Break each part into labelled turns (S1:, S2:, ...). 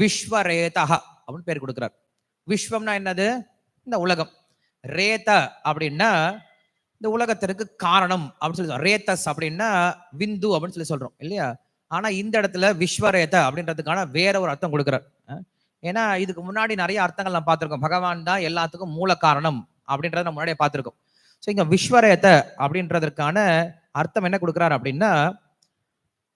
S1: விஸ்வரேதா அப்படின்னு பேர் கொடுக்கிறார். விஸ்வம்னா என்னது? இந்த உலகம். ரேத அப்படின்னா இந்த உலகத்திற்கு காரணம் அப்படின்னு சொல்லி சொல்றோம். ரேத்தஸ் அப்படின்னா விந்து அப்படின்னு சொல்லி சொல்றோம் இல்லையா? ஆனா இந்த இடத்துல விஸ்வரேத அப்படின்றதுக்கான வேற ஒரு அர்த்தம் கொடுக்குறார். ஏன்னா இதுக்கு முன்னாடி நிறைய அர்த்தங்கள் நம்ம பார்த்துருக்கோம். பகவான் தான் எல்லாத்துக்கும் மூல காரணம் அப்படின்றத நம்ம முன்னாடியே பார்த்துருக்கோம். ஸோ இங்க விஸ்வரேத அப்படின்றதற்கான அர்த்தம் என்ன கொடுக்குறாரு அப்படின்னா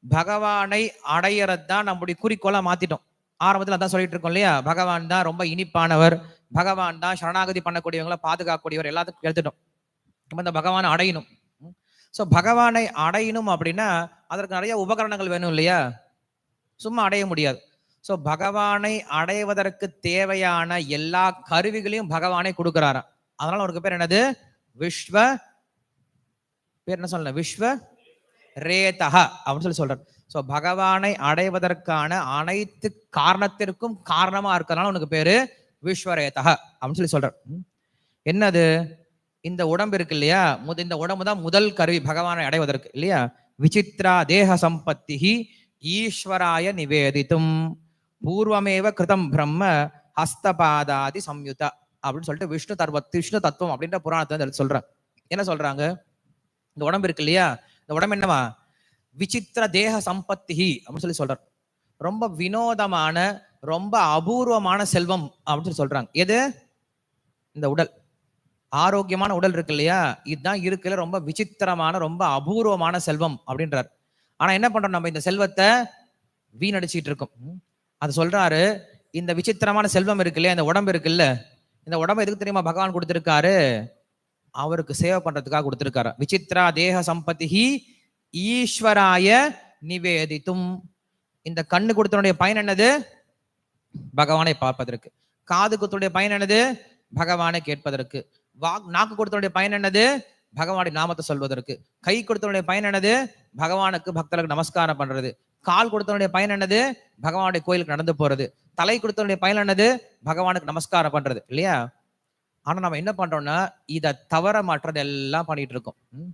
S1: பகவானை அடையறது தான் நம்முடைய குறிக்கோளா மாத்திட்டோம். ஆரம்பத்தில் அதான் சொல்லிட்டு இருக்கோம் இல்லையா? பகவான் தான் ரொம்ப இனிப்பானவர். பகவான் தான் சரணாகதி பண்ணக்கூடியவங்களை பாதுகாக்கக்கூடியவர். எல்லாத்துக்கும் எடுத்துட்டோம். நம்ம இந்த பகவானை அடையணும். ஸோ பகவானை அடையணும் அப்படின்னா அதற்கு நிறைய உபகரணங்கள் வேணும் இல்லையா? சும்மா அடைய முடியாது. ஸோ பகவானை அடைவதற்கு தேவையான எல்லா கருவிகளையும் பகவானை கொடுக்குறாராம். அதனால அவருக்கு பேர் என்னது? விஸ்வ பேர் என்ன சொல்லல? விஸ்வ ரேதஹ அப்படின்னு சொல்லி சொல்றார். ஸோ பகவானை அடைவதற்கான அனைத்து காரணத்திற்கும் காரணமா இருக்கிறதுனால உனக்கு பேரு விஸ்வரேதஹ அப்படின்னு சொல்லி சொல்றார். என்னது? இந்த உடம்பு இருக்கு இல்லையா? முத இந்த உடம்பு தான் முதல் கருவி பகவானை அடைவதற்கு இல்லையா? விசித்ரா தேக சம்பத்தி ஈஸ்வராய நிவேதித்தும். பூர்வமேவ கிருதம் பிரம்ம ஹஸ்தபாதாதி சம்யுதா அப்படின்னு சொல்லிட்டு விஷ்ணு தர்வ விஷ்ணு தத்துவம் அப்படின்ற புராணத்தை சொல்றேன் என்ன சொல்றாங்க? இந்த உடம்பு இருக்கு இல்லையா? இந்த உடம்பு என்னவா விசித்திர தேக சம்பத்தி அப்படின்னு சொல்லி சொல்றார். ரொம்ப வினோதமான ரொம்ப அபூர்வமான செல்வம் அப்படின்னு சொல்லி சொல்றாங்க. எது? இந்த உடல். ஆரோக்கியமான உடல் இருக்கு இல்லையா? இதுதான் இருக்குல்ல ரொம்ப விசித்திரமான ரொம்ப அபூர்வமான செல்வம் அப்படின்றார். ஆனா என்ன பண்றோம் நம்ம இந்த செல்வத்தை? வீணடிச்சிட்டு இருக்கோம். அது சொல்றாரு இந்த விசித்திரமான செல்வம் இருக்கு இல்லையா? இந்த உடம்பு இருக்குல்ல? இந்த உடம்பு எதுக்கு தெரியுமா? பகவான் கொடுத்திருக்காரு. அவருக்கு சேவை பண்றதுக்காக கொடுத்துருக்காரு. விசித்ரா தேக சம்பத்தி ஈஸ்வராய நிவேதித்தும். இந்த கண்ணு கொடுத்தனுடைய பயன் என்னது? பகவானை பார்ப்பதற்கு. காது கொடுத்தனுடைய பயன் என்னது? பகவானை கேட்பதற்கு. வாக் நாக்கு கொடுத்தனுடைய பயன் என்னது? பகவானுடைய நாமத்தை சொல்வதற்கு. கை கொடுத்தனுடைய பயன் என்னது? பகவானுக்கு பக்தர்களுக்கு நமஸ்காரம் பண்றது. கால் கொடுத்தனுடைய பயன் என்னது? பகவானுடைய கோயிலுக்கு நடந்து போறது. தலை கொடுத்தனுடைய பயன் என்னது? பகவானுக்கு நமஸ்காரம் பண்றது. இல்லையா? ஆனா நம்ம என்ன பண்றோம்னா இதை தவற மாற்றது எல்லாம் பண்ணிட்டு இருக்கோம் ம்?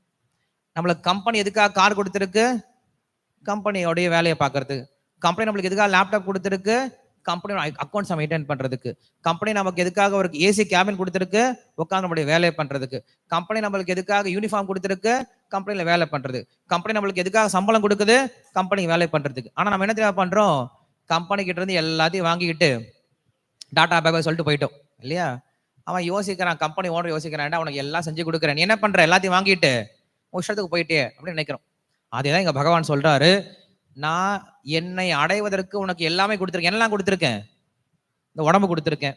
S1: நம்மளுக்கு கம்பெனி எதுக்காக கார் கொடுத்துருக்கு? கம்பெனியோடைய வேலையை பார்க்கறதுக்கு கம்பெனி நம்மளுக்கு எதுக்காக லேப்டாப் கொடுத்துருக்கு? கம்பெனி அக்கௌண்ட்ஸ் மெயின்டைன் பண்றதுக்கு. கம்பெனி நமக்கு எதுக்காக ஒரு ஏசி கேபின் கொடுத்துருக்கு? உட்காந்து நம்மளுடைய வேலையை பண்றதுக்கு. கம்பெனி நம்மளுக்கு எதுக்காக யூனிஃபார்ம் கொடுத்துருக்கு? கம்பெனியில் வேலை பண்றது. கம்பெனி நம்மளுக்கு எதுக்காக சம்பளம் கொடுக்குது? கம்பெனி வேலை பண்றதுக்கு. ஆனா நம்ம என்ன தெரியாம பண்றோம்? கம்பெனி கிட்ட இருந்து எல்லாத்தையும் வாங்கிக்கிட்டு டாட்டா பேபை சொல்லிட்டு போயிட்டோம். இல்லையா? அவன் யோசிக்கிறான் கம்பெனி ஓனர் யோசிக்கிறான் உனக்கு எல்லாம் செஞ்சு கொடுக்குறேன்? நீ என்ன பண்ற? எல்லாத்தையும் வாங்கிட்டு உஷத்துக்கு போயிட்டே அப்படின்னு நினைக்கிறோம். அதேதான் இங்க பகவான் சொல்றாரு நான் என்னை அடைவதற்கு உனக்கு எல்லாமே கொடுத்துருக்கேன். எல்லாம் கொடுத்துருக்கேன்? இந்த உடம்பு கொடுத்துருக்கேன்.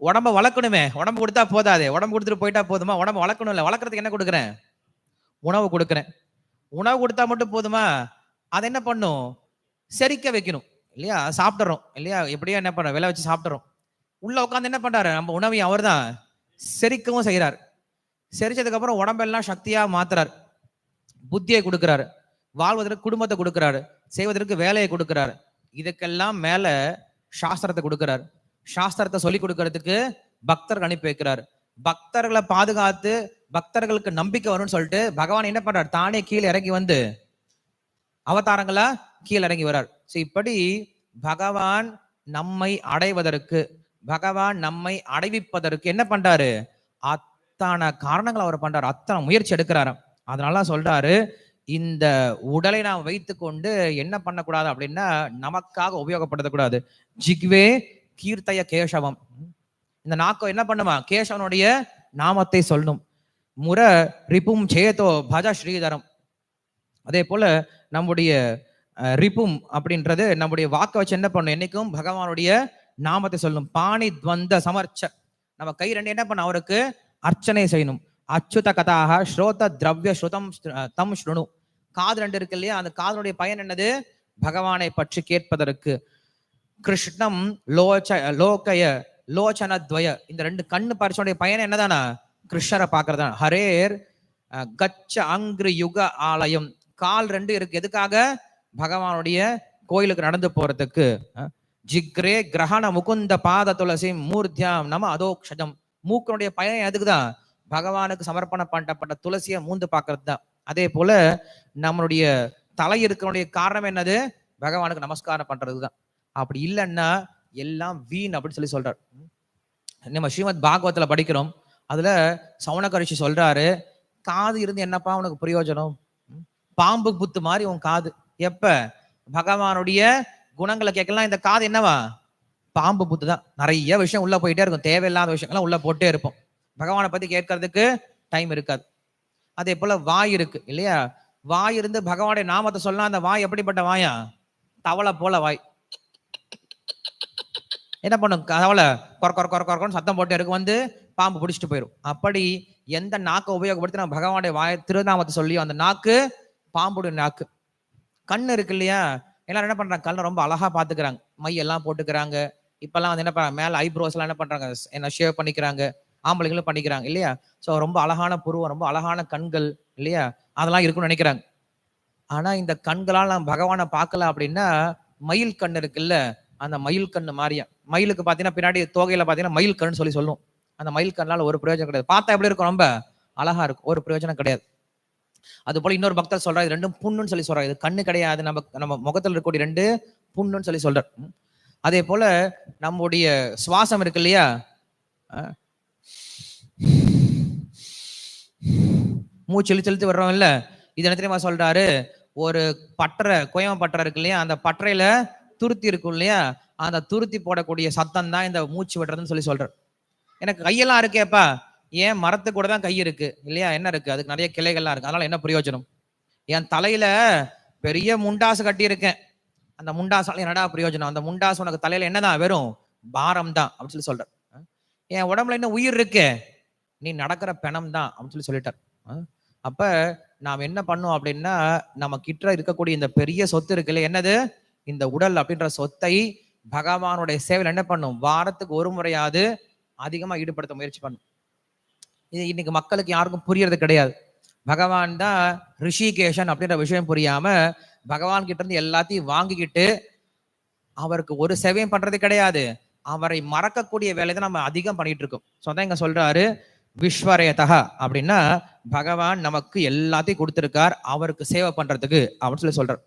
S1: உடம்ப வளர்க்கணுமே. உடம்பு கொடுத்தா போதாதே. உடம்பு கொடுத்துட்டு போயிட்டா போதுமா? உடம்பு வளர்க்கணும் இல்ல. வளர்க்கறதுக்கு என்ன கொடுக்குறேன்? உணவு கொடுக்குறேன். உணவு கொடுத்தா மட்டும் போதுமா? அதை என்ன பண்ணும்? செரிக்க வைக்கணும். இல்லையா? சாப்பிட்றோம் இல்லையா? எப்படியோ என்ன பண்றோம் விலை வச்சு சாப்பிட்றோம் உள்ள உட்காந்து என்ன பண்றாரு? நம்ம உணவையும் அவர்தான் செரிக்கவும் செய்கிறார் செரிச்சதுக்கு அப்புறம் உடம்பெல்லாம் சக்தியா மாத்துறாரு. புத்தியை கொடுக்கிறாரு. வாழ்வதற்கு குடும்பத்தை கொடுக்கிறாரு. செய்வதற்கு வேலையை கொடுக்கிறாரு. இதுக்கெல்லாம் மேல சாஸ்திரத்தை கொடுக்கிறார். சாஸ்திரத்தை சொல்லி கொடுக்கறதுக்கு பக்தர்கள் அனுப்பி வைக்கிறார். பக்தர்களை பாதுகாத்து பக்தர்களுக்கு நம்பிக்கை வரும்னு சொல்லிட்டு பகவான் என்ன பண்றார்? தானே கீழே இறங்கி வந்து அவதாரங்களா கீழே இறங்கி வர்றார். ஸோ இப்படி பகவான் நம்மை அடைவதற்கு பகவான் நம்மை அடைவிப்பதற்கு என்ன பண்றாரு? அத்தனை காரணங்கள் அவர் பண்றாரு. அத்தனை முயற்சி எடுக்கிறாராம் அதனால சொல்றாரு இந்த உடலை நாம் வைத்துக்கொண்டு என்ன பண்ணக்கூடாது அப்படின்னா நமக்காக உபயோகப்படுத்தக்கூடாது ஜிக்வே கீர்த்தய கேசவம். இந்த நாக்கம் என்ன பண்ணுமா? கேசவனுடைய நாமத்தை சொல்லணும் முர ரிப்பும் சேதோ பஜ ஸ்ரீதரம். அதே போல நம்முடைய ரிப்பும் அப்படின்றது நம்முடைய வாக்கை வச்சு என்ன பண்ணும்? என்னைக்கும் பகவானுடைய நாமத்தை சொல்லும். பாணி துவந்த சமர்ச்ச. நம்ம கை ரெண்டு என்ன பண்ண அவருக்கு அர்ச்சனை செய்யணும். அச்சுத கதாக ஸ்ரோத திரவிய ஸ்ருதம் தம் ஸ்ருணு. காது ரெண்டு இருக்கு இல்லையா? அந்த காதனுடைய பயன் என்னது? பகவானை பற்றி கேட்பதற்கு. கிருஷ்ணம் லோச்ச லோகய லோச்சனத்வய. இந்த ரெண்டு கண்ணு பரிசனுடைய பயன் என்னதானா? கிருஷ்ணரை பார்க்கறதா ஹரேர் கச்ச அங்கு யுக ஆலயம். கால் ரெண்டு இருக்கு. எதுக்காக? பகவானுடைய கோயிலுக்கு நடந்து போறதுக்கு. ஜிக்ரே கிரகண முகுந்த பாத துளசி மூர்த்தியாம் நம அதோக்ஷஜம். மூக்கனுடைய பயன் எதுக்குதான்? பகவானுக்கு சமர்ப்பணம் பண்ணப்பட்ட துளசியை மூந்து பார்க்கறது தான் அதே போல நம்மளுடைய தலை இருக்கிறனுடைய காரணம் என்னது? பகவானுக்கு நமஸ்காரம் பண்றது தான் அப்படி இல்லைன்னா எல்லாம் வீண் அப்படின்னு சொல்லி சொல்றார். நம்ம ஸ்ரீமத் பாகவத்துல படிக்கிறோம். அதுல சவுனகரிஷி சொல்றாரு காது இருந்து என்னப்பா உனக்கு பிரயோஜனம்? பாம்பு புத்து மாதிரி உன் காது. எப்ப? பகவானுடைய குணங்களை கேட்கலாம். இந்த காது என்னவா? பாம்பு புத்து தான் நிறைய விஷயம் உள்ள போயிட்டே இருக்கும். தேவையில்லாத விஷயங்கள்லாம் உள்ள போட்டே இருப்போம். பகவானை பத்தி கேட்கறதுக்கு டைம் இருக்காது. அதே போல வாய் இருக்கு. இல்லையா? வாய் இருந்து பகவானுடைய நாமத்தை சொல்லலாம் அந்த வாய் எப்படிப்பட்ட வாயா? தவளை போல வாய். என்ன பண்ணும்? தவளை கொர கொர கொர கொரன்னு சத்தம் போட்டு இருக்கு. வந்து பாம்பு பிடிச்சிட்டு போயிடும் அப்படி எந்த நாக்கை உபயோகப்படுத்தி நம்ம பகவானுடைய வாய் திருநாமத்தை சொல்லி அந்த நாக்கு பாம்புடைய நாக்கு. கண் இருக்கு இல்லையா? எல்லாரும் என்ன பண்றாங்க? கல்லை ரொம்ப அழகா பாத்துக்கிறாங்க மை எல்லாம் போட்டுக்கிறாங்க. இப்பெல்லாம் வந்து என்ன பண்றாங்க? மேல ஐப்ரோஸ் எல்லாம் என்ன பண்றாங்க? என்ன ஷேவ் பண்ணிக்கிறாங்க. ஆம்பளைங்களும் பண்ணிக்கிறாங்க இல்லையா? சோ ரொம்ப அழகான புருவம் ரொம்ப அழகான கண்கள் இல்லையா? அதெல்லாம் இருக்கும்னு நினைக்கிறாங்க. ஆனா இந்த கண்களால் நம்ம பகவானை பார்க்கல அப்படின்னா மயில் கண் இருக்குல்ல? அந்த மயில் கண் மாதிரியா? மயிலுக்கு பாத்தீங்கன்னா பின்னாடி தோகையில பாத்தீங்கன்னா மயில் கண்ணு சொல்லி சொல்லுவோம் அந்த மயில் கண்ணால ஒரு பிரயோஜனம் கிடையாது. பார்த்தா எப்படி இருக்கும் ரொம்ப? அழகா இருக்கும். ஒரு பிரயோஜனம் கிடையாது. அது போல இன்னொரு பக்தர் சொல்றாரு இது ரெண்டும் புண்ணுன்னு சொல்லி சொல்றாரு. இது கண்ணு கிடையாது. நம்ம நம்ம முகத்துல இருக்கக்கூடிய ரெண்டு புண்ணுன்னு சொல்லி சொல்றார். அதே போல நம்முடைய சுவாசம் இருக்கு இல்லையா? அஹ். மூச்சு இழுத்து இழுத்து வர்றோம் இல்ல? இது என்ன தெரியுமா சொல்றாரு? ஒரு பட்டறை கோயம் பட்டறை இருக்கு இல்லையா? அந்த பட்டறையில துருத்தி இருக்கும் இல்லையா? அந்த துருத்தி போடக்கூடிய சத்தம் தான் இந்த மூச்சு விடுறதுன்னு சொல்லி சொல்றாரு. எனக்கு கையெல்லாம் இருக்கேப்பா. ஏன் மரத்து கூட தான் கை இருக்கு? இல்லையா? என்ன இருக்கு? அதுக்கு நிறைய கிளைகள்லாம் இருக்கு. அதனால என்ன பிரயோஜனம்? என் தலையில பெரிய முண்டாசு கட்டியிருக்கேன். அந்த முண்டாசால என்னடா பிரயோஜனம்? அந்த முண்டாசு உனக்கு தலையில என்னதான்? வெறும் பாரம் தான் அப்படின்னு சொல்லி சொல்றார். என் உடம்புல என்ன உயிர் இருக்கு? நீ நடக்கிற பிணம் தான் அப்படின்னு சொல்லி சொல்லிட்டார். அப்ப நாம் என்ன பண்ணோம் அப்படின்னா நம்ம கிட்ட இருக்கக்கூடிய இந்த பெரிய சொத்து இருக்குல்ல என்னது? இந்த உடல் அப்படின்ற சொத்தை பகவானுடைய சேவையில் என்ன பண்ணும்? வாரத்துக்கு ஒரு முறையாவது அதிகமாக ஈடுபடுத்த முயற்சி பண்ணும். இது இன்னைக்கு மக்களுக்கு யாருக்கும் புரியறது கிடையாது. பகவான் தான் ரிஷிகேஷன் அப்படின்ற விஷயம் புரியாம பகவான் கிட்ட இருந்து எல்லாத்தையும் வாங்கிக்கிட்டு அவருக்கு ஒரு சேவையும் பண்றது கிடையாது. அவரை மறக்கக்கூடிய வேலையை தான் நம்ம அதிகம் பண்ணிட்டு இருக்கோம். ஸோ அதான் இங்க சொல்றாரு விஸ்வரேதா அப்படின்னா பகவான் நமக்கு எல்லாத்தையும் கொடுத்துருக்கார் அவருக்கு சேவை பண்றதுக்கு அப்படின்னு சொல்லி சொல்றார்.